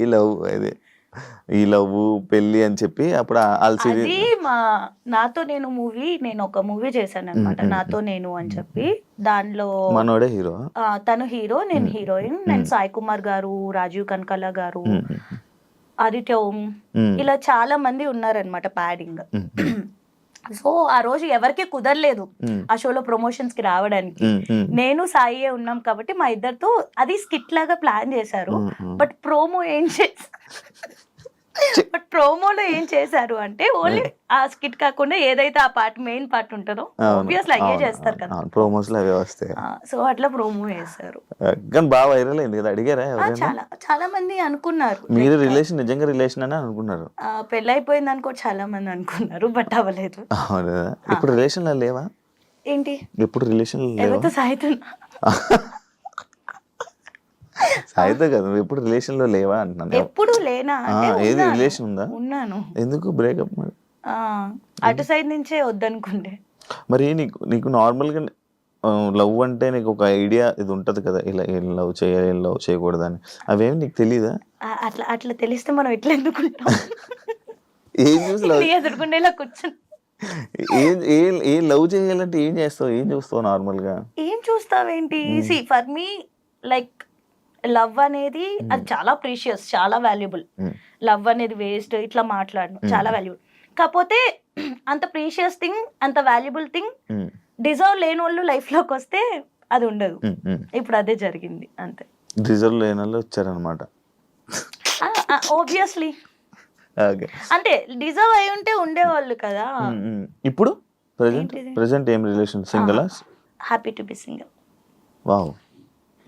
ఈ లవ్ అదే. ఈ లవ్ పెళ్ళి అని చెప్పి అప్పుడు అది మా నాతో నేను మూవీ నేను ఒక మూవీ చేశాను అనమాట నాతో నేను అని చెప్పి. దానిలో మనోడే హీరో తను హీరో నేను. హీరోయిన్ నేను. సాయి కుమార్ గారు రాజీవ్ కనకాల గారు ఆదిత్య ఓం. ఇలా చాలా మంది ఉన్నారనమాట ప్యాడింగ్ సో ఆ రోజు ఎవరికి కుదరలేదు ఆ షోలో ప్రమోషన్స్కి రావడానికి. నేను సాయి ఉన్నాం కాబట్టి మా ఇద్దరితో అది స్కిట్ లాగా ప్లాన్ చేశారు. బట్ ప్రోమో ఏం చేసి? బట్ ప్రోమోలో ఏం చేశారు అంటే ఓన్లీ ఆ స్కిట్ కాకుండా ఏదైతే ఆ పార్ట్ మెయిన్ పార్ట్ ఉంటుందో ఆబ్వియస్లీ అయ్యే చేస్తారు కదా. ప్రోమోస్లో అవే వస్తాయి. సో అట్లా ప్రోమో చేశారు. కానీ బాగా వైరల్ అయింది కదా అడిగారా చాలా చాలా మంది అనుకున్నారు. మీరు రిలేషన్ నిజంగా రిలేషన్ అని అనుకున్నారు? ఆ, పెళ్ళైపోయింది అనుకో చాలా మంది అనుకున్నారు బట్ అవ్వలేదు. ఇప్పుడు రిలేషన్ లేవా? ఏంటి? ఎప్పుడు రిలేషన్ ఎవరితో సాయితున్నా సాయితో కదా నువ్వు ఎప్పుడు రిలేషన్లో లేవా అంటున్నాను ఎప్పుడు లేనా ఏది relation ఉందా? ఉన్నాను. ఎందుకు బ్రేకప్ మరి? అటు సైడ్ నుంచే వద్దనుకుంటే. మరి నీకు నీకు నార్మల్గా లవ్ అంటే నీకు ఒక ఐడియా ఇది ఉంటది కదా ఇలా ఏం లవ్ చేయాలి ఏం లవ్ చేయకూడదు అని. అవేమి నీకు తెలీదా? ఆ, అట్లా అట్లా తెలిస్తే మనం ఎట్లా ఎందుకుంటాం ఏం చూసి లవ్ నీ ఎదుర్కొండేలా కూర్చొని ఏం ఏం ఏం లవ్ చేయాలంటే ఏం చేస్తావు? ఏం చూస్తావు నార్మల్గా ఏం చూస్తావేంటి? See for me like love అనేది అది చాలా ప్రీషియస్ చాలా వాల్యుబుల్. Mm. లవ్ అనేది వేస్ట్ ఇట్లా మాట్లాడను చాలా వాల్యుబుల్. కాకపోతే అంత ప్రీషియస్ థింగ్ అంత వాల్యుబుల్ థింగ్ డిజర్వ్ లేని వాళ్ళు లైఫ్లోకి వస్తే అది ఉండదు. ఇప్పుడు అదే జరిగింది అంతే. రిజర్వ్ లేని వాళ్ళు వచ్చారనమాట ఓబ్వియస్లీ ఓకే. అంటే డిజర్వ్ అయి ఉంటే ఉండేవాళ్ళు కదా. ఇప్పుడు? ప్రజెంట్ ఏంటిది? ప్రజెంట్ ఏం relation single happy to be single wow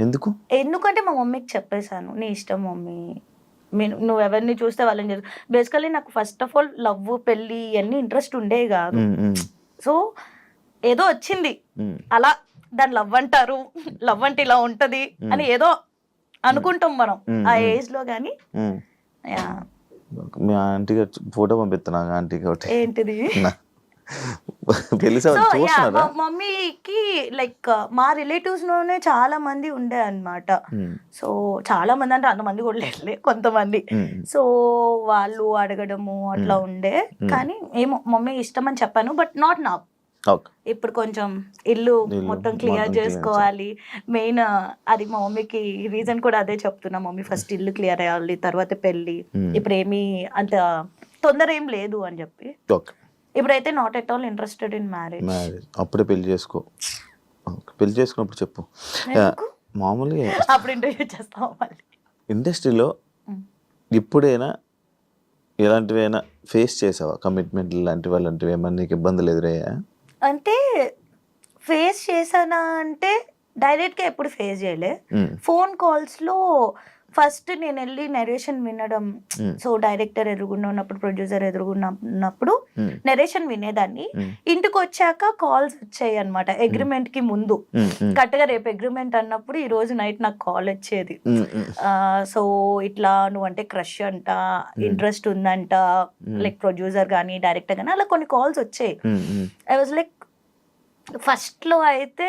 ఎందుకు? ఎందుకంటే మా మమ్మీకి చెప్పేశాను నీ ఇష్టం మమ్మీ. నేను నువ్వు ఎవరిని చూస్తే వాళ్ళని చేసు బేసికలీ నాకు ఫస్ట్ ఆఫ్ ఆల్ లవ్ పెళ్ళి ఇవన్నీ ఇంట్రెస్ట్ ఉండేవి కాదు. సో ఏదో వచ్చింది. అలా దాన్ని లవ్ అంటారు లవ్ అంటే ఇలా ఉంటది అని ఏదో అనుకుంటాం మనం. ఆ. ఏజ్లో కానీ. మీ ఆంటీగా ఫోటో పంపిస్తున్నా ఒకటి. ఏంటిది? పెళ్ళి మమ్మీకి లైక్ మా రిలేటివ్స్లోనే చాలా మంది ఉండే అన్నమాట. ఉమ్, సో చాలా మంది అంటే అంతమంది కూడా లేదులే కొంతమంది. సో వాళ్ళు అడగడము అట్లా ఉండే. కానీ ఏమో మమ్మీ ఇష్టం అని చెప్పాను బట్ నాట్ నా ఇప్పుడు కొంచెం ఇల్లు మొత్తం క్లియర్ చేసుకోవాలి. మెయిన్ అది మా మమ్మీకి రీజన్ కూడా అదే చెప్తున్నా. మమ్మీ ఫస్ట్ ఇల్లు క్లియర్ అయ్యాలి తర్వాత పెళ్ళి. Hmm. ఇప్పుడు ఏమీ అంత తొందర ఏం లేదు అని చెప్పి. ఓకే ఇప్పుడైతే not at all interested in marriage marriage అప్పుడే పెళ్ళి చేసుకో. పెళ్ళి చేసుకున్నప్పుడు చెప్పు? మామూలుగా అప్పుడు ఇంటర్వ్యూ చేస్తాం మళ్ళీ? ఇండస్ట్రీలో. ఇప్పుడైనా ఎలాంటివైనా ఫేస్ చేసావా? కమిట్మెంట్ లాంటివి అలాంటివి ఏమన్నా నీకు ఇబ్బందులు ఎదురయ్యా అంటే ఫేస్ చేశానా అంటే డైరెక్ట్గా ఎప్పుడు ఫేస్ చేయలే. ఫోన్ కాల్స్లో ఫస్ట్ నేను వెళ్ళి నెరేషన్ వినడం. సో డైరెక్టర్ ఎదురుగుండా ఉన్నప్పుడు ప్రొడ్యూసర్ Mm. నెరేషన్ వినేదాన్ని. Mm. ఇంటికి వచ్చాక కాల్స్ వచ్చాయి అనమాట అగ్రిమెంట్కి ముందు. కరెక్ట్గా రేపు అగ్రిమెంట్ అన్నప్పుడు ఈ రోజు నైట్ నాకు కాల్ వచ్చేది. సో ఇట్లా నువ్వంటే క్రష్ అంట ఇంట్రెస్ట్ ఉందంట. లైక్ ప్రొడ్యూసర్ కానీ డైరెక్టర్ కానీ అలా కొన్ని కాల్స్ వచ్చాయి. ఐ వాజ్ లైక్ ఫస్ట్లో అయితే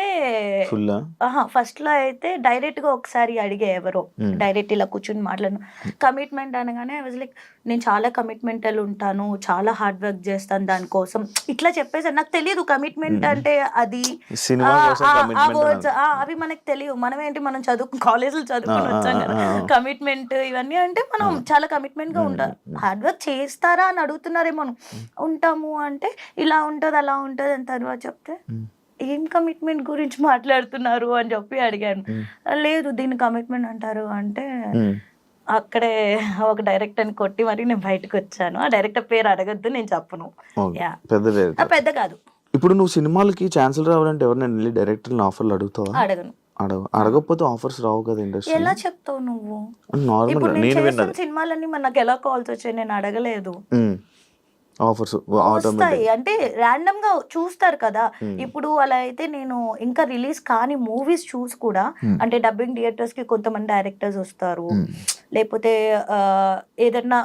ఫస్ట్లో అయితే డైరెక్ట్గా ఒకసారి అడిగే ఎవరో. డైరెక్ట్ ఇలా కూర్చుని మాట్లాడను. కమిట్మెంట్ అనగానే లైక్ నేను చాలా కమిట్మెంటల్ ఉంటాను చాలా హార్డ్ వర్క్ చేస్తాను దానికోసం ఇట్లా చెప్పేసారు నాకు తెలియదు కమిట్మెంట్ అంటే అది. అవి మనకు తెలియదు మనం ఏంటి మనం చదువు కాలేజీలో చదువుకుని వచ్చాం కదా. కమిట్మెంట్ ఇవన్నీ అంటే మనం చాలా కమిట్మెంట్గా ఉంటాం హార్డ్ వర్క్ చేస్తారా అని అడుగుతున్నారేమో ఉంటాము అంటే ఇలా ఉంటది అలా ఉంటది అని తర్వాత చెప్తే. ఏం కమిట్మెంట్ గురించి మాట్లాడుతున్నారు అని చెప్పి అడిగాను. లేదు దీన్ని కమిట్మెంట్ అంటారు అంటే అక్కడే ఒక డైరెక్టర్ని కొట్టి మరి నేను బయటకు వచ్చాను. ఆ డైరెక్టర్ పేరు అడగద్దు నేను చెప్పను. పెద్ద కాదు. ఇప్పుడు నువ్వు సినిమాలకి ఛాన్సులు రావాలంటే ఎవరైనా వెళ్ళి డైరెక్టర్ ఆఫర్లు అడుగుతావా? అడగను. అడగ అడగకపోతే ఆఫర్స్ రావు కదా ఇండస్ట్రీ ఎలా చెప్తావు నువ్వు? నార్మల్ నేను సినిమాలన్నీ మరి నాకు ఎలా కాల్స్ వచ్చాయి? నేను అడగలేదు. ఆఫర్స్ వస్తాయి. అంటే ర్యాండమ్గా చూస్తారు కదా. ఇప్పుడు అలా అయితే నేను ఇంకా రిలీజ్ కాని మూవీస్ చూసి కూడా. అంటే డబ్బింగ్ థియేటర్స్కి కొంతమంది డైరెక్టర్స్ వస్తారు. లేకపోతే ఏదన్నా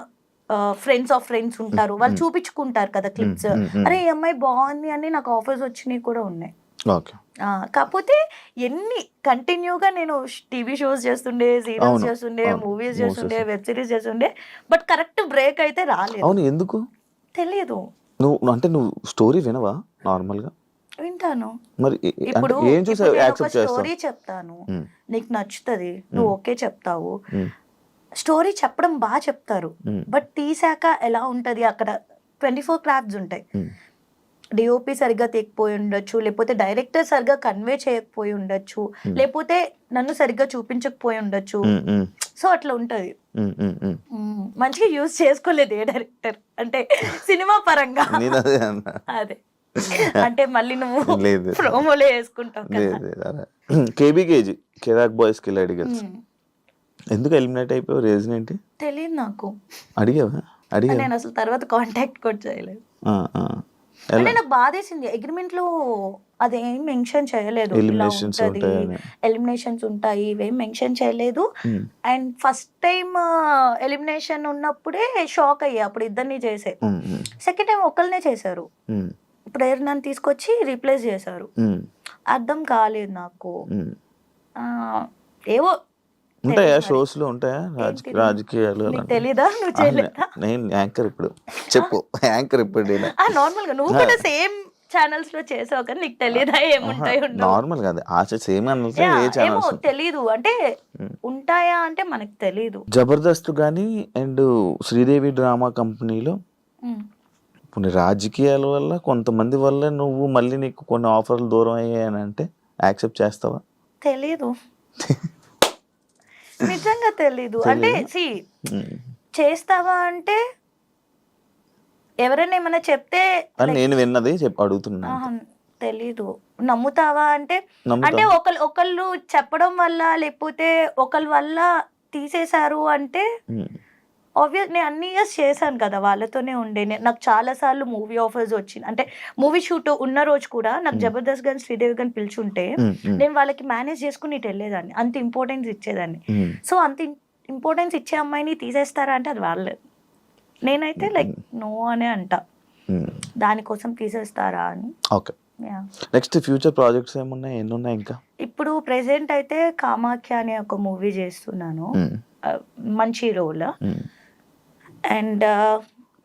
ఫ్రెండ్స్ ఆఫ్ ఫ్రెండ్స్ ఉంటారు. వాళ్ళు చూపించుకుంటారు కదా క్లిప్స్. అరే ఈ అమ్మాయి బాగుంది అని నాకు ఆఫర్స్ వచ్చినాయి కూడా ఉన్నాయి. కాకపోతే ఎన్ని కంటిన్యూగా నేను టీవీ షోస్ చేస్తుండే సీరియల్స్ చేస్తుండే మూవీస్ చేస్తుండే చేస్తుండే. వెబ్ సిరీస్ చేస్తుండే బట్ కరెక్ట్ బ్రేక్ అయితే రాలేదు. అవును. ఎందుకు? తెలియదు నువ్వు అంటే నువ్వు స్టోరీ వినవా నార్మల్గా? వింటాను. మరి ఇప్పుడు ఏం యాక్సెప్ట్ స్టోరీ చెప్తాను. నీకు నచ్చుతుంది నువ్వు ఓకే చెప్తావు. స్టోరీ చెప్పడం బాగా చెప్తారు. బట్ తీసాక ఎలా ఉంటది? అక్కడ ట్వంటీ ఫోర్ క్రాఫ్ట్స్ ఉంటాయి. డిఓపి సరిగ్గా తీయకపోయి ఉండొచ్చు లేకపోతే డైరెక్టర్ సరిగ్గా కన్వే చేయకపోయి ఉండొచ్చు లేకపోతే నన్ను సరిగ్గా చూపించకపోయి ఉండొచ్చు. సో అట్లా ఉంటది. మంచిగా యూజ్ చేసుకోలేదు ఏ డైరెక్టర్. అంటే సినిమా పరంగా. అదే అంటే మళ్ళీ నువ్వు. ప్రోమోలో వేసుకుంటావు కేబీకేజీ కెరాక్ బాయ్స్కి అడిగల్స్ మ్మ్. ఎందుకు ఎలిమినేట్ అయిపోయావు? రీజన్ ఏంటి? తెలియదు నాకు. అడిగావా? అడిగావా? నేను అసలు తర్వాత కాంటాక్ట్ కూడా చేయలేదు. అంటే నాకు బాధేసింది. అగ్రిమెంట్లో అదేం మెన్షన్ చేయలేదు. ఎలిమినేషన్స్ ఉంటాయి ఇవేం మెన్షన్ చేయలేదు. అండ్ ఫస్ట్ టైం ఎలిమినేషన్ ఉన్నప్పుడే షాక్ అయ్యా. అప్పుడు ఇద్దరిని చేసే. సెకండ్ టైం ఒకళ్ళనే చేశారు. ఉమ్, ప్రేరణని తీసుకొచ్చి రీప్లేస్ చేశారు. అర్థం కాలేదు నాకు. ఏవో ఉంటాయా? తెలియదు. షోస్లో ఉంటాయా? రాజకీయాలు? తెలీదా? నువ్వు చేయలేదా? నేను యాంకర్ ఇప్పుడు. చెప్పు. యాంకర్ ఇప్పుడు నేను. నార్మల్గా నువ్వు కూడా సేమ్ ఛానల్స్లో చేసావు కానీ నీకు తెలియదా ఏముంటాయి నార్మల్ కాదు. ఆశ సేమ్ ఏ ఛానల్స్ తెలీదు. అంటే ఉంటాయా అంటే మనకు తెలీదు. జబర్దస్త్ కానీ అండ్ శ్రీదేవి డ్రామా కంపెనీలో. కొన్ని రాజకీయాల వల్ల కొంతమంది వల్ల నువ్వు మళ్ళీ నీకు కొన్ని ఆఫర్లు దూరం అయ్యాయని అంటే యాక్సెప్ట్ చేస్తావా? తెలీదు. నిజంగా తెలీదు అంటే సి. చేస్తావా అంటే ఎవరైనా ఏమైనా చెప్తే నేను విన్నది చెప్పి అడుగుతున్నా తెలీదు నమ్ముతావా అంటే. అంటే ఒకళ్ళు ఒకళ్ళు చెప్పడం వల్ల లేకపోతే ఒకళ్ళ వల్ల తీసేశారు అంటే. ఆబ్వియస్ నేను అన్ని ఇయర్స్ చేశాను కదా వాళ్ళతోనే ఉండే. నాకు చాలా సార్లు మూవీ ఆఫర్స్ వచ్చింది. అంటే మూవీ షూట్ ఉన్న రోజు కూడా నాకు జబర్దస్త్ గాని శ్రీదేవి గాని పిలుచుంటే నేను వాళ్ళకి మేనేజ్ చేసుకుని ఇటు వెళ్ళేదాన్ని. అంత ఇంపార్టెన్స్ ఇచ్చేదాన్ని. సో అంత ఇంపార్టెన్స్ ఇచ్చే అమ్మాయిని తీసేస్తారా అంటే అది వాళ్ళు. నేనైతే లైక్ నో అనే అంట. దానికోసం తీసేస్తారా అని. ఓకే. నెక్స్ట్ ఫ్యూచర్ ప్రాజెక్ట్స్ ఏమున్నాయి? ఎన్ని ఉన్నాయి ఇంకా? ఇప్పుడు ప్రెసెంట్ అయితే కామాఖ్య అనే ఒక మూవీ చేస్తున్నాను. మంచి రోల్ అండ్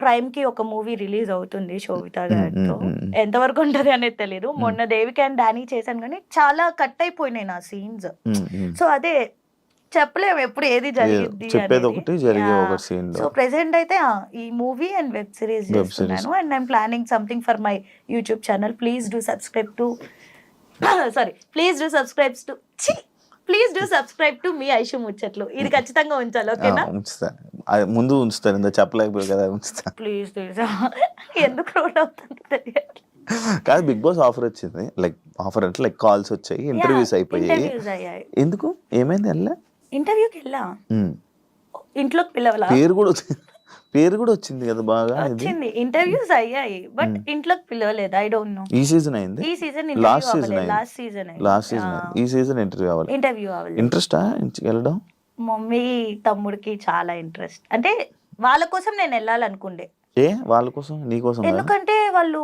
ప్రైమ్కి ఒక మూవీ రిలీజ్ అవుతుంది శోభిత గారితో. ఎంతవరకు ఉంటది అనేది తెలియదు మొన్న దేవికి అండ్ డానీ చేశాను కానీ చాలా కట్ అయిపోయినాయి నా సీన్స్. సో అదే చెప్పలేము ఎప్పుడు ఏది జరిగింది చెప్పేది ఒకటి, జరిగే ఒక scene లో. సో ప్రెసెంట్ అయితే ఈ మూవీ అండ్ వెబ్ సిరీస్ చేస్తున్నాను. And I'm planning something for my YouTube channel please do subscribe to sorry please do subscribe to please do subscribe to మీ ఐషు ముచ్చట్లు ఇది ఖచ్చితంగా ఉంచాలి ఓకేనా? ఉంచుతాను. ముందు ఉంచుతాను ఇంత చెప్పలేకపోయావు కదా ఉంచుతాను. ప్లీజ్ ఎందుకు రోడ్ అవుతుంది తెలియదు కాదు బిగ్ బాస్ ఆఫర్ వచ్చింది. లైక్ ఆఫర్ అంటే లైక్ కాల్స్ వచ్చాయి ఇంటర్వ్యూస్ అయిపోయాయి. ఎందుకు? ఏమైంది వెళ్ళా ఇంటర్వ్యూకి వెళ్ళా? ఉమ్. ఇంట్లోకి పిలవలా? పేరు కూడా పేరు కూడా వచ్చింది కదా బాగా వచ్చింది. ఇంటర్వ్యూస్ అయ్యాయి. బట్ ఇంట్లోకి పిలవలేదు? ఐ డోంట్ నో ఈ సీజన్ అయింది? ఈ season last season last season last season ఈ సీజన్ ఇంటర్వ్యూ అవ్వాలి ఇంటర్వ్యూ అవ్వలేదు. ఇంట్రెస్టా వెళ్ళడం? మమ్మీ తమ్ముడికి చాలా ఇంట్రెస్ట్ అంటే వాళ్ళ కోసం నేను వెళ్ళాలనుకుండే. ఏ? వాళ్ళ కోసం? నీ కోసం? ఎందుకంటే వాళ్ళు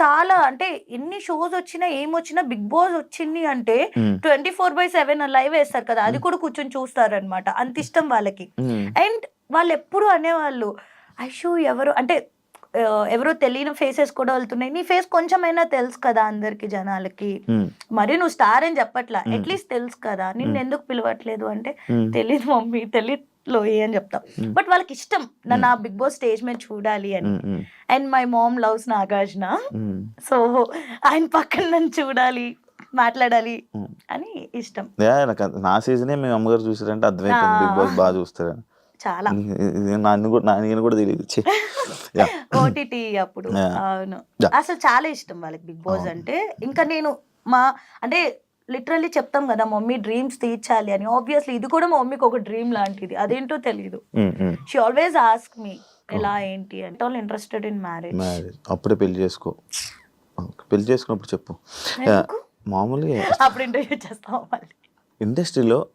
చాలా అంటే ఎన్ని షోస్ వచ్చినా ఏం వచ్చినా బిగ్ బాస్ వచ్చింది అంటే twenty four by seven live వేస్తారు కదా. అది కూడా కూర్చొని చూస్తారనమాట అంత ఇష్టం వాళ్ళకి. అండ్ వాళ్ళు ఎప్పుడు అనేవాళ్ళు ఐషు ఎవరు అంటే ఎవరో తెలియని ఫేసెస్ కూడా వెళ్తున్నాయి. నీ ఫేస్ కొంచెమైనా తెలుసు కదా అందరికి జనాలకి. మరి నువ్వు స్టార్ అని చెప్పట్లా. అట్లీస్ట్ తెలుసు కదా. నిన్ను ఎందుకు పిలవట్లేదు అంటే తెలియదు మమ్మీ తెలియదు లోయి అని చెప్తాం. బట్ వాళ్ళకి ఇష్టం నన్ను ఆ బిగ్ బాస్ స్టేజ్ మీద చూడాలి అని. And my mom loves Nagarjuna. So ఆయన పక్కన నన్ను చూడాలి మాట్లాడాలి. అని ఇష్టం. నా సీజనే మేము అమ్మగారు చూసారంటే అర్థమైపోయింది. బిగ్ బాస్ బాగా చూస్తారని. చాలా. నన్ను కూడా నేను కూడా తెలియదు. ఓటీటీ అప్పుడు. అవును. అసలు చాలా ఇష్టం వాళ్ళకి బిగ్ బాస్ అంటే. ఇంకా నేను మా అంటే లిటరల్లీ చెప్తాం కదా మమ్మీ డ్రీమ్స్ తీర్చాలి అని. ఆబ్వియస్లీ ఇది కూడా మా మమ్మీకి ఒక డ్రీమ్ లాంటిది. అదేంటో తెలియదు. షీ ఆల్వేస్ ఆస్క్ మీ ఎలా ఏంటి? అంటే all interested in marriage marriage అప్పుడే పెళ్ళి చేసుకో. పెళ్ళి చేసుకున్నప్పుడు చెప్పు? మామూలుగా అప్పుడు ఇంటర్వ్యూ చేస్తాం ఇండస్ట్రీలో.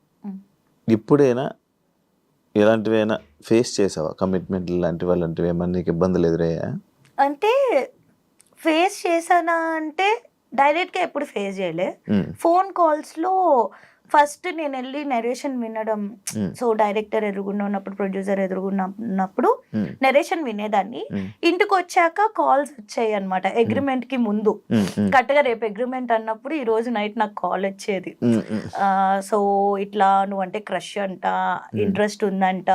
ఇప్పుడైనా ఎలాంటివైనా ఫేస్ చేసావా? కమిట్మెంట్ లాంటివి అలాంటివి ఏమన్నా నీకు ఇబ్బందులు ఎదురయ్యా అంటే ఫేస్ చేశానా అంటే డైరెక్ట్గా ఎప్పుడు ఫేస్ చేయలే. ఫోన్ కాల్స్లో ఫస్ట్ నేను వెళ్ళి నెరేషన్ వినడం. ఉమ్, సో డైరెక్టర్ ఎదురుగుండా ఉన్నప్పుడు ప్రొడ్యూసర్ ఉమ్, నెరేషన్ వినేదాన్ని. ఉమ్, ఇంటికి వచ్చాక కాల్స్ వచ్చాయి అనమాట అగ్రిమెంట్కి ముందు. కరెక్ట్గా రేపు అగ్రిమెంట్ అన్నప్పుడు ఈ రోజు నైట్ నాకు కాల్ వచ్చేది. సో ఇట్లా నువ్వంటే క్రష్ అంట ఇంట్రెస్ట్ ఉందంట.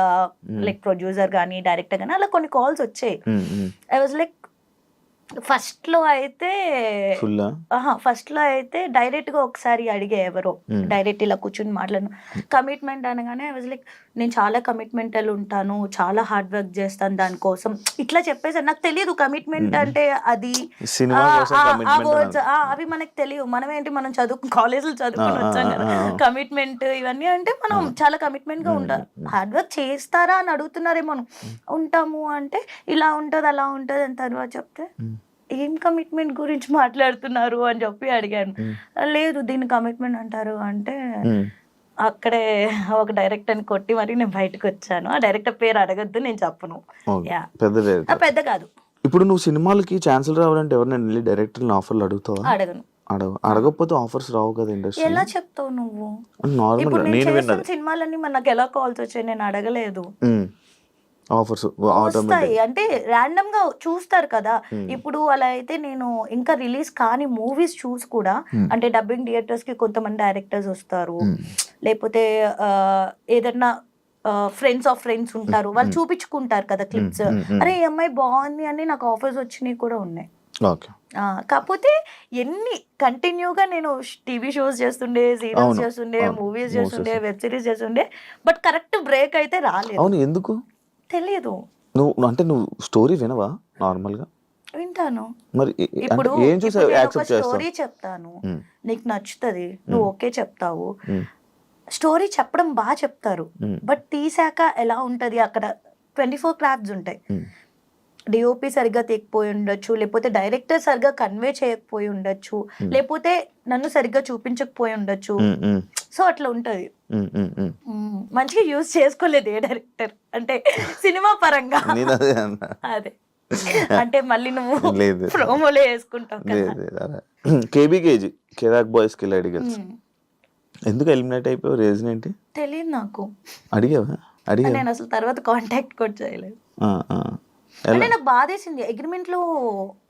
లైక్ ప్రొడ్యూసర్ కానీ డైరెక్టర్ కానీ అలా కొన్ని కాల్స్ వచ్చాయి. ఐ వాజ్ లైక్ ఫస్ట్లో అయితే ఫస్ట్లో అయితే డైరెక్ట్గా ఒకసారి అడిగే ఎవరో. డైరెక్ట్ ఇలా కూర్చుని మాట్లాడను. కమిట్మెంట్ అనగానే లైక్ నేను చాలా కమిట్మెంటల్ ఉంటాను చాలా హార్డ్ వర్క్ చేస్తాను దానికోసం. ఇట్లా చెప్పేసారు నాకు తెలియదు కమిట్మెంట్ అంటే అది. అవి మనకు తెలియదు మనం ఏంటి మనం చదువు కాలేజీలో చదువుకుని వచ్చాం కదా. కమిట్మెంట్ ఇవన్నీ అంటే మనం చాలా కమిట్మెంట్గా ఉంటారు హార్డ్ వర్క్ చేస్తారా అని అడుగుతున్నారేమో. ఉంటాము అంటే ఇలా ఉంటది అలా ఉంటది అని తర్వాత చెప్తే ఏం కమిట్మెంట్ గురించి మాట్లాడుతున్నారు అని చెప్పి అడిగాను. లేదు దీన్ని కమిట్మెంట్ అంటారు అంటే. అక్కడే ఒక డైరెక్టర్ని కొట్టి మరి నేను బయటకు వచ్చాను. ఆ డైరెక్టర్ పేరు అడగద్దు నేను చెప్పను. పెద్ద డైరెక్టర్ కాదు. ఇప్పుడు నువ్వు సినిమాలకి ఛాన్సులు రావాలంటే ఎవరినైనా వెళ్ళి డైరెక్టర్ని ఆఫర్లు అడుగుతావా? అడగను. అడగ అడగకపోతే ఆఫర్స్ రావు కదా ఇండస్ట్రీ ఎలా చెప్తావు నువ్వు? నార్మల్ నేను సినిమాలన్నీ మన నాకు ఎలా కాల్స్ వచ్చాయి? నేను అడగలేదు. ఆఫర్స్ వస్తాయి. అంటే ర్యాండమ్గా చూస్తారు కదా. ఇప్పుడు అలా అయితే నేను ఇంకా రిలీజ్ కాని మూవీస్ చూసి కూడా అంటే డబ్బింగ్ థియేటర్స్కి కొంతమంది డైరెక్టర్స్ వస్తారు. లేకపోతే ఏదన్నా ఫ్రెండ్స్ ఆఫ్ ఫ్రెండ్స్ ఉంటారు. వాళ్ళు చూపించుకుంటారు కదా క్లిప్స్. అరే ఈ అమ్మాయి బాగుంది అని నాకు ఆఫర్స్ వచ్చినాయి కూడా ఉన్నాయి. కాకపోతే ఎన్ని కంటిన్యూగా నేను టీవీ షోస్ చేస్తుండే సీరియల్స్ చేస్తుండే మూవీస్ చేస్తుండే. వెబ్ సిరీస్ చేస్తుండే బట్ కరెక్ట్ బ్రేక్ అయితే రాలేదు. అవును. ఎందుకు? తెలియదు నువ్వు అంటే నువ్వు స్టోరీ వినవా నార్మల్గా వింటాను. మరి ఇప్పుడు ఏం యాక్సెప్ట్ స్టోరీ చెప్తాను. నీకు నచ్చుతుంది నువ్వు ఓకే చెప్తావు. స్టోరీ చెప్పడం బాగా చెప్తారు. బట్ తీసాక ఎలా ఉంటది? అక్కడ ట్వంటీ ఫోర్ క్రాఫ్ట్స్ ఉంటాయి డిఓపి సరిగ్గా తీయకపోయి ఉండొచ్చు లేకపోతే డైరెక్టర్ సరిగ్గా కన్వే చేయకపోయి ఉండొచ్చు లేకపోతే నన్ను సరిగ్గా చూపించకపోయి ఉండొచ్చు. సో అట్లా ఉంటది. మంచిగా యూజ్ చేసుకోలేదు ఏ డైరెక్టర్. అంటే సినిమా పరంగా. అదే అంటే మళ్ళీ నువ్వు లేదు. ప్రోమోలో వేసుకుంటావు కేబీకేజీ కెరాక్ బాయ్స్కి మ్మ్. ఎందుకు ఎలిమినేట్ అయిపోయావు? రీజన్ ఏంటి? తెలియదు నాకు. అడిగావా? అడిగావా? నేను అసలు తర్వాత కాంటాక్ట్ కూడా చేయలేదు. అంటే నాకు బాధేసింది. అగ్రిమెంట్లో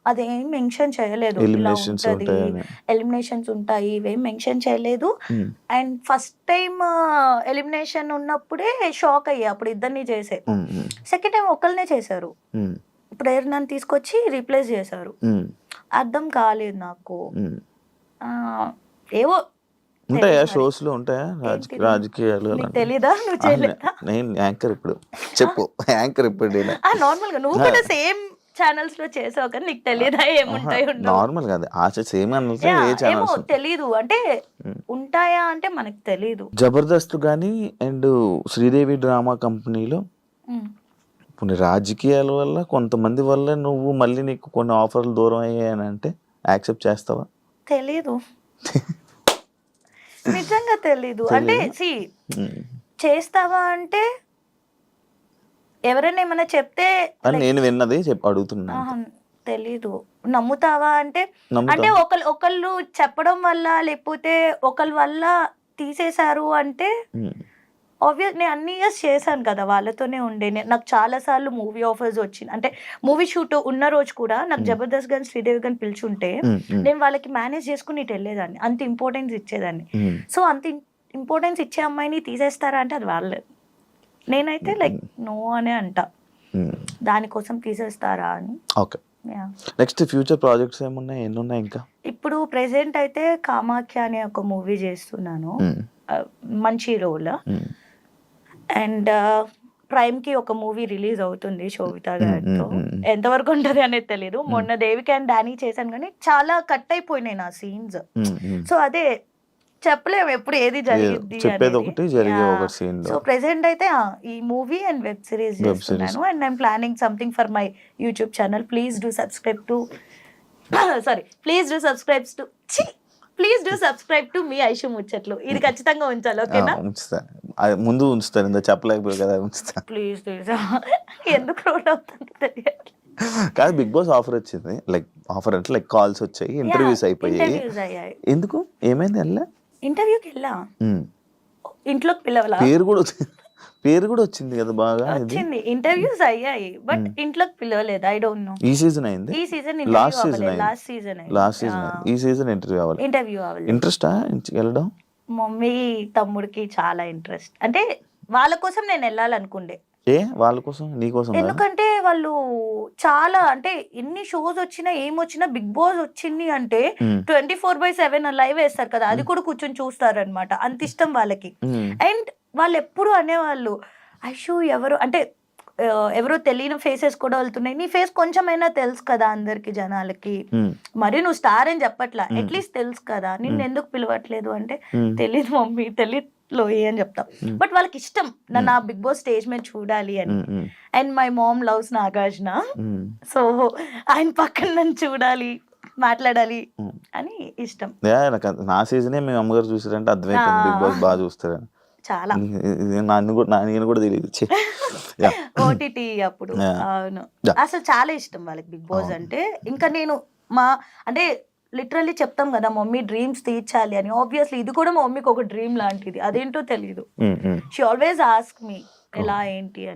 అదేం మెన్షన్ చేయలేదు. ఉంటాయని. ఎలిమినేషన్స్ ఉంటాయి ఇవేం మెన్షన్ చేయలేదు. Um, and first time elimination ఉన్నప్పుడే షాక్ అయ్యా. అప్పుడు ఇద్దరిని చేసే. ఉమ్, ఉమ్, సెకండ్ టైం ఒకళ్ళనే చేశారు. ఉమ్, ప్రేర్ నన్ను తీసుకొచ్చి రీప్లేస్ చేశారు. అర్థం కాలేదు నాకు. ఏవో ఉంటాయా తెలియదు. షోస్లో ఉంటాయా? రాజకీయాలు? తెలీదా? నేను యాంకర్ ఇప్పుడు. చెప్పు. యాంకర్ ఇప్పుడు నేను. నార్మల్గా నువ్వు కూడా సేమ్ ఛానల్స్లో చేసావు కానీ నీకు తెలియదా ఏముంటాయి నార్మల్ కాదు. ఆశ సేమ్ ఏ ఛానల్స్ తెలీదు. అంటే ఉంటాయా అంటే మనకు తెలీదు. జబర్దస్త్ కానీ అండ్ శ్రీదేవి డ్రామా కంపెనీలో. కొన్ని రాజకీయాల వల్ల కొంతమంది వల్ల నువ్వు మళ్ళీ నీకు కొన్ని ఆఫర్లు దూరం అయ్యాయని అంటే యాక్సెప్ట్ చేస్తావా? తెలీదు. నిజంగా తెలీదు అంటే సి. చేస్తావా అంటే ఎవరైనా ఏమైనా చెప్తే నేను విన్నది చెప్పి అడుగుతున్నా తెలీదు నమ్ముతావా అంటే. అంటే ఒకళ్ళు ఒకళ్ళు చెప్పడం వల్ల లేకపోతే ఒకళ్ళ వల్ల తీసేశారు అంటే. ఆబ్వియస్ నేను అన్ని ఇయర్స్ చేశాను కదా వాళ్ళతోనే ఉండే. నాకు చాలా సార్లు మూవీ ఆఫర్స్ వచ్చింది అంటే మూవీ షూట్ ఉన్న రోజు కూడా నాకు జబర్దస్త్ గాని శ్రీదేవి గాని పిలుచుంటే నేను వాళ్ళకి మేనేజ్ చేసుకుని ఇటు వెళ్ళేదాన్ని. అంత ఇంపార్టెన్స్ ఇచ్చేదాన్ని. సో అంత ఇంపార్టెన్స్ ఇచ్చే అమ్మాయిని తీసేస్తారా అంటే అది వాళ్ళే. నేనైతే లైక్ నో అనే అంట. దానికోసం తీసేస్తారా అని. ఓకే. నెక్స్ట్ ఫ్యూచర్ ప్రాజెక్ట్స్ ఏమున్నాయి? ఎన్ని ఉన్నాయి ఇంకా? ఇప్పుడు ప్రెసెంట్ అయితే కామాఖ్య అనే ఒక మూవీ చేస్తున్నాను. మంచి రోల్ అండ్ ప్రైమ్కి ఒక మూవీ రిలీజ్ అవుతుంది శోభిత గారితో. ఎంతవరకు ఉంటది అనేది తెలియదు మొన్న దేవిక అండ్ డానీ చేశాను కానీ చాలా కట్ అయిపోయినాయి నా సీన్స్. సో అదే చెప్పలేము ఎప్పుడు ఏది జరిగింది చెప్పేది ఒకటి, జరిగే. సో ప్రెసెంట్ అయితే ఈ మూవీ అండ్ వెబ్ సిరీస్ చేస్తున్నాను. And I'm planning something for my YouTube channel please do subscribe to sorry please do subscribe to please do subscribe to మీ ఐషు ముచ్చట్లు ఇది ఖచ్చితంగా ఉంచాలి ఓకేనా ఉంచుతా ముందు ఉంచుతాను ఇంత చెప్పలేకపోయావు కదా ఉంచుతా ప్లీజ్ ప్లీజ్ ఎందుకు రోడ్ అవుతుంది తెలియదు కాదు బిగ్ బాస్ ఆఫర్ వచ్చింది. లైక్ ఆఫర్ అంటే లైక్ కాల్స్ వచ్చాయి ఇంటర్వ్యూస్ అయిపోయాయి. ఎందుకు? ఏమైంది వెళ్ళా? ఇంటర్వ్యూకి వెళ్ళా. ఇంట్లోకి పిలవలా? పేరు కూడా పేరు కూడా వచ్చింది కదా బాగా వచ్చింది. ఇంటర్వ్యూస్ అయ్యాయి. బట్ ఇంట్లోకి పిలవలేదు. ఐ డోంట్ నో ఈ సీజన్ అయింది? ఈ సీజన్ season అయింది. లాస్ట్ సీజన్ లాస్ట్ సీజన్ ఈ సీజన్ ఇంటర్వ్యూ అవ్వాలి ఇంటర్వ్యూ అవ్వలేదు. ఇంట్రెస్టా వెళ్ళడం? మమ్మీ తమ్ముడికి చాలా ఇంట్రెస్ట్ అంటే వాళ్ళ కోసం నేను వెళ్ళాలనుకుండే. ఏ? వాళ్ళ కోసం? నీ కోసం? ఎందుకంటే వాళ్ళు చాలా అంటే ఎన్ని షోస్ వచ్చినా ఏం వచ్చినా బిగ్ బాస్ వచ్చింది అంటే. Twenty four by seven live వేస్తారు కదా అది కూడా కూర్చొని చూస్తారనమాట అంత ఇష్టం వాళ్ళకి. అండ్ వాళ్ళు ఎప్పుడు అనేవాళ్ళు ఐషు ఎవరు? అంటే ఎవరో తెలియని ఫేసెస్ కూడా వెళ్తున్నాయి. నీ ఫేస్ కొంచెమైనా తెలుసు కదా అందరికి జనాలకి. మరి నువ్వు స్టార్ అని చెప్పట్లా. అట్లీస్ట్ తెలుసు కదా. నిన్ను ఎందుకు పిలవట్లేదు అంటే. తెలీదు మమ్మీ తెలీదు. లోయి అని చెప్తాం. బట్ వాళ్ళకి ఇష్టం నన్ను ఆ బిగ్ బాస్ స్టేజ్ మీద చూడాలి అని. And my mom loves Nagarjuna. So ఆయన పక్కన నన్ను చూడాలి మాట్లాడాలి. అని ఇష్టం. నా సీజనే మీ అమ్మగారు చూసారంటే అర్థమైపోయింది. బిగ్ బాస్ బాగా చూస్తారని. చాలా. నన్ను కూడా నేను కూడా తెలియదు. ఓటీటీ అప్పుడు. అవును. అసలు చాలా ఇష్టం వాళ్ళకి బిగ్ బాస్ అంటే. ఇంకా నేను మా అంటే లిటరల్లీ చెప్తాం కదా మమ్మీ డ్రీమ్స్ తీర్చాలి అని. ఆబ్వియస్లీ ఇది కూడా మా మమ్మీకి ఒక డ్రీమ్ లాంటిది. అదేంటో తెలియదు. షీ ఆల్వేస్ ఆస్క్ మీ ఎలా ఏంటి అని.